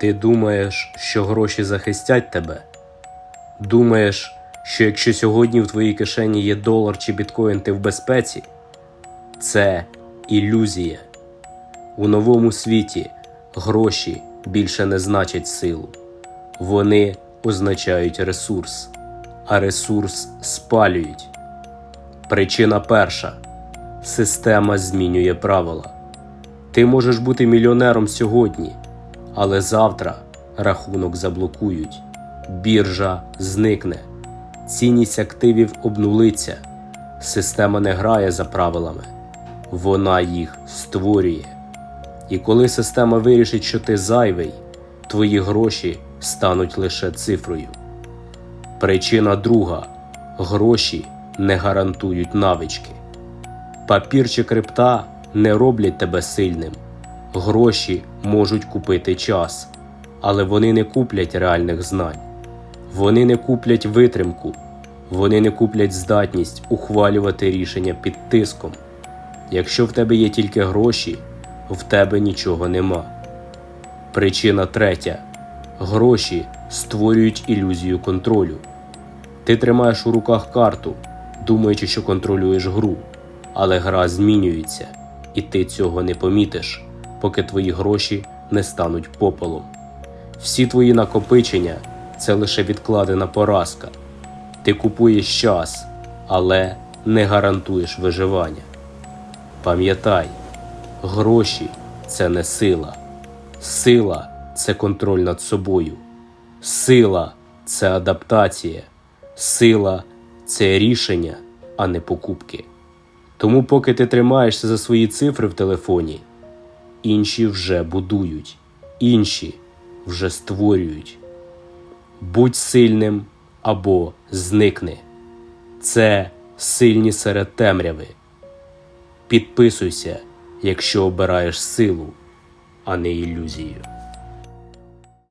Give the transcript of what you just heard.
Ти думаєш, що гроші захистять тебе? Думаєш, що якщо сьогодні в твоїй кишені є долар чи біткоін, ти в безпеці? Це ілюзія. У новому світі гроші більше не значать силу. Вони означають ресурс, а ресурс спалюють. Причина перша система змінює правила. Ти можеш бути мільйонером сьогодні, але завтра рахунок заблокують, біржа зникне, цінність активів обнулиться, система не грає за правилами, вона їх створює. І коли система вирішить, що ти зайвий, твої гроші стануть лише цифрою. Причина друга гроші не гарантують навички. Папір чи крипта не роблять тебе сильним. Гроші можуть купити час, але вони не куплять реальних знань. Вони не куплять витримку, вони не куплять здатність ухвалювати рішення під тиском. Якщо в тебе є тільки гроші, в тебе нічого нема. Причина третя: гроші створюють ілюзію контролю. Ти тримаєш у руках карту, думаючи, що контролюєш гру, але гра змінюється, і ти цього не помітиш, поки твої гроші не стануть попелом. Всі твої накопичення це лише відкладена поразка. Ти купуєш час, але не гарантуєш виживання. Пам'ятай, гроші це не сила. Сила це контроль над собою. Сила це адаптація. Сила це рішення, а не покупки. Тому, поки ти тримаєшся за свої цифри в телефоні, інші вже будують, інші вже створюють. Будь сильним або зникни. Це сильні серед темряви. Підписуйся, якщо обираєш силу, а не ілюзію.